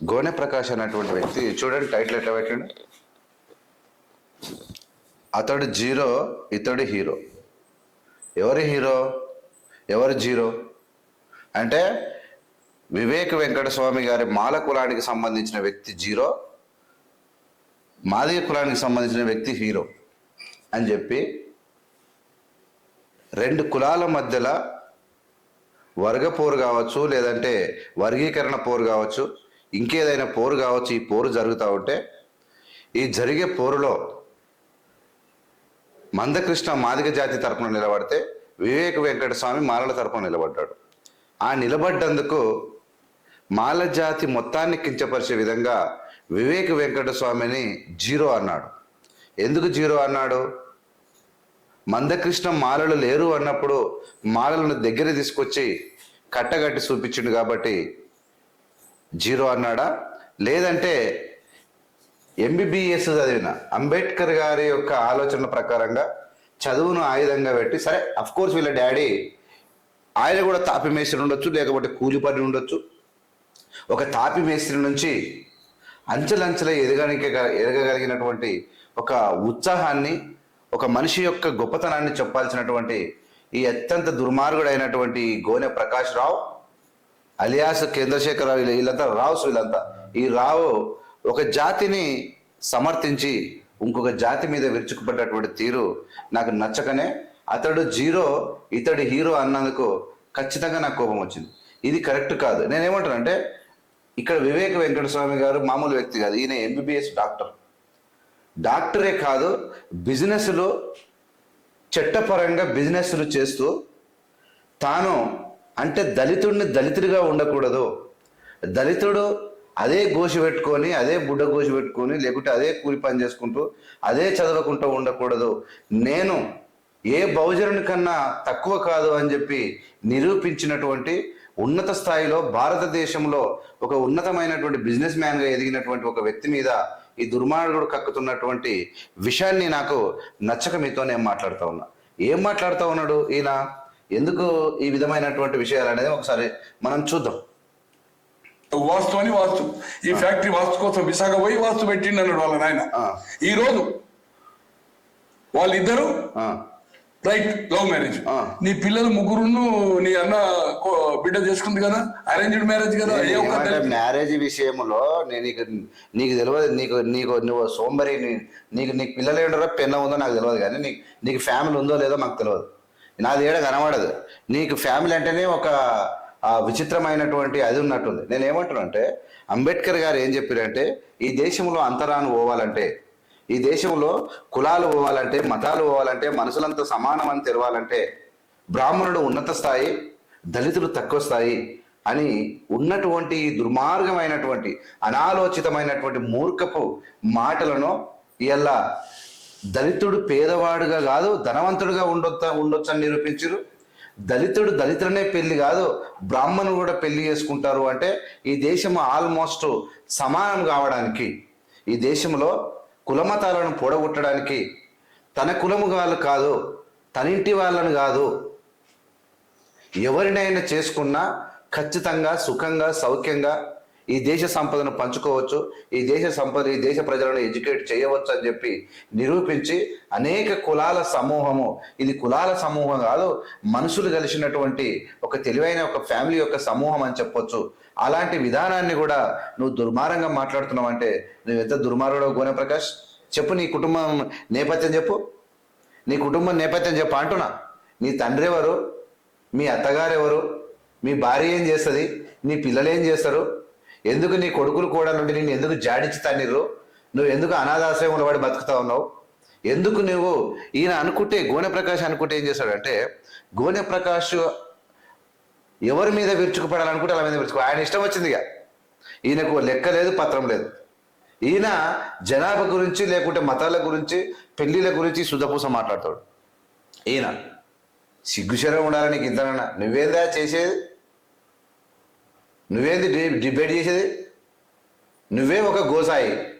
గోనె ప్రకాష్ అనేటువంటి వ్యక్తి చూడండి టైటిల్ ఎట్లా పెట్టండి? అతడు జీరో ఇతడు హీరో. ఎవరి హీరో? ఎవరు జీరో? అంటే వివేక్ వెంకటస్వామి గారి మాల కులానికి సంబంధించిన వ్యక్తి జీరో మాదిగ కులానికి సంబంధించిన వ్యక్తి హీరో అని చెప్పి రెండు కులాల మధ్యలో వర్గ పోరు కావచ్చు లేదంటే వర్గీకరణ పోరు కావచ్చు ఇంకేదైనా పోరు కావచ్చు ఈ పోరు జరుగుతూ ఉంటే ఈ జరిగే పోరులో మందకృష్ణ మాదిగ జాతి తరపున నిలబడితే వివేక్ వెంకటస్వామి మాలల తరపున నిలబడ్డాడు. ఆ నిలబడ్డందుకు మాల జాతి మొత్తాన్ని కించపరిచే విధంగా వివేక్ వెంకటస్వామిని జీరో అన్నాడు. ఎందుకు జీరో అన్నాడు? మందకృష్ణ మాలలు లేరు అన్నప్పుడు మాలలను దగ్గర తీసుకొచ్చి కట్టగట్టి చూపించిండు కాబట్టి జీరో అన్నాడా? లేదంటే ఎంబీబీఎస్ చదివిన అంబేద్కర్ గారి యొక్క ఆలోచన ప్రకారంగా చదువును ఆయుధంగా పెట్టి సరే అఫ్ కోర్స్ వీళ్ళ డాడీ ఆయన కూడా తాపి మేస్త్రి ఉండొచ్చు లేకపోతే కూలిపడి ఉండొచ్చు. ఒక తాపి మేస్త్రి నుంచి అంచెలంచెల ఎదగడానికి ఎదగగలిగినటువంటి ఒక ఉత్సాహాన్ని ఒక మనిషి యొక్క గొప్పతనాన్ని చెప్పాల్సినటువంటి ఈ అత్యంత దుర్మార్గుడైనటువంటి గోనె ప్రకాష్ రావు అలియాస్ చంద్రశేఖరరావు వీళ్ళంతా రావుస్ వీళ్ళంతా. ఈ రావు ఒక జాతిని సమర్థించి ఇంకొక జాతి మీద విరుచుకుపడ్డటువంటి తీరు నాకు నచ్చకనే అతడు జీరో ఇతడు హీరో అన్నందుకు ఖచ్చితంగా నాకు కోపం వచ్చింది. ఇది కరెక్ట్ కాదు. నేనేమంటానంటే ఇక్కడ వివేక వెంకటస్వామి గారు మామూలు వ్యక్తి కాదు. ఈయన ఎంబీబీఎస్ డాక్టర్. డాక్టరే కాదు బిజినెస్లో చట్టపరంగా బిజినెస్లు చేస్తూ తాను అంటే దళితుడిని దళితుడిగా ఉండకూడదు. దళితుడు అదే గోషి పెట్టుకొని అదే బుడ్డ గోషి పెట్టుకొని లేకుంటే అదే కూలి పని చేసుకుంటూ అదే చదవకుంటూ ఉండకూడదు. నేను ఏ బహుజనుని కన్నా తక్కువ కాదు అని చెప్పి నిరూపించినటువంటి ఉన్నత స్థాయిలో భారతదేశంలో ఒక ఉన్నతమైనటువంటి బిజినెస్ మ్యాన్గా ఎదిగినటువంటి ఒక వ్యక్తి మీద ఈ దుర్మార్గుడు కక్కుతున్నటువంటి విషయాన్ని నాకు నచ్చక మీతో నేను మాట్లాడుతూ ఉన్నా. ఏం మాట్లాడుతూ ఉన్నాడు ఈయన? ఎందుకు ఈ విధమైనటువంటి విషయాలు అనేది ఒకసారి మనం చూద్దాం. వాస్తు అని వాస్తు. ఈ ఫ్యాక్టరీ వాస్తు కోసం విశాఖ పోయి వాస్తు పెట్టిండు అన్నాడు వాళ్ళ నాయన. ఈ రోజు వాళ్ళిద్దరు రైట్ లవ్ మ్యారేజ్. నీ పిల్లలు ముగ్గురును నీ అన్న కో- బిడ్డ చేసుకుంది కదా? అరేంజ్డ్ మ్యారేజ్ కదా? మ్యారేజ్ విషయంలో నేను నీకు నీకు తెలియదు నీకు నీకు నువ్వు సోంబరి నీ- నీకు నీకు పిల్లలు ఏంటారో పెన్న ఉందో నాకు తెలియదు కానీ నీకు నీకు ఫ్యామిలీ ఉందో లేదో మాకు తెలియదు. నాది ఏడ కనబడదు. నీకు ఫ్యామిలీ అంటేనే ఒక విచిత్రమైనటువంటి అది ఉన్నట్టుంది. నేను ఏమంటున్నా అంటే అంబేద్కర్ గారు ఏం చెప్పారంటే ఈ దేశంలో అంతరాను పోవాలంటే ఈ దేశంలో కులాలు పోవాలంటే మతాలు పోవాలంటే మనుషులంతా సమానం అని తెరవాలంటే బ్రాహ్మణుడు ఉన్నత స్థాయి దళితులు తక్కువ స్థాయి అని ఉన్నటువంటి దుర్మార్గమైనటువంటి అనాలోచితమైనటువంటి మూర్ఖపు మాటలను ఇలా దళితుడు పేదవాడుగా కాదు ధనవంతుడుగా ఉండొచ్చ ఉండొచ్చని నిరూపించరు దళితుడు దళితులనే పెళ్ళి కాదు బ్రాహ్మణులు కూడా పెళ్ళి చేసుకుంటారు అంటే ఈ దేశం ఆల్మోస్ట్ సమానం కావడానికి ఈ దేశంలో కులమతాలను పొడగొట్టడానికి తన కులము వాళ్ళు కాదు తనింటి వాళ్ళను వాళ్ళని కాదు. ఎవరినైనా చేసుకున్నా ఖచ్చితంగా సుఖంగా సౌఖ్యంగా ఈ దేశ సంపదను పంచుకోవచ్చు ఈ దేశ సంపద ఈ దేశ ప్రజలను ఎడ్యుకేట్ చేయవచ్చు అని చెప్పి నిరూపించి అనేక కులాల సమూహము ఇది కులాల సమూహం కాదు మనుషులు కలిసినటువంటి ఒక తెలివైన ఒక ఫ్యామిలీ యొక్క సమూహం అని చెప్పొచ్చు. అలాంటి విధానాన్ని కూడా నువ్వు దుర్మార్గంగా మాట్లాడుతున్నావు అంటే నువ్వు ఎంత దుర్మార్గుడో గోనె ప్రకాష్. చెప్పు నీ కుటుంబం నేపథ్యం చెప్పు. నీ కుటుంబం నేపథ్యం చెప్పు అంటున్నా. నీ తండ్రి ఎవరు? మీ అత్తగారు ఎవరు? మీ భార్య ఏం చేస్తుంది? నీ పిల్లలు ఏం చేస్తారు? ఎందుకు నీ కొడుకులు కూడా నుండి నేను ఎందుకు జాడించి తన్నిర్రు? నువ్వు ఎందుకు అనాథాశ్రయంలో వాడి బతుకుతా ఉన్నావు? ఎందుకు నువ్వు ఈయన అనుకుంటే గోనె ప్రకాష్ అనుకుంటే ఏం చేస్తాడంటే గోనె ప్రకాష్ ఎవరి మీద విరుచుకుపడాలనుకుంటే అలా మీద విరుచుకు ఆయన ఇష్టం వచ్చింది ఇక. ఈయనకు లెక్క లేదు పత్రం లేదు. ఈయన జనాభా గురించి లేకుంటే మతాల గురించి పెళ్ళిళ్ళ గురించి శుద్ధపూస మాట్లాడతాడు. ఈయన సిగ్గుశరం ఉండాలని నీకు ఇంతనన్నా. నువ్వేందా చేసేది? నువ్వేంది డి- డిబేట్ చేసేది? నువ్వే ఒక గోసాయి.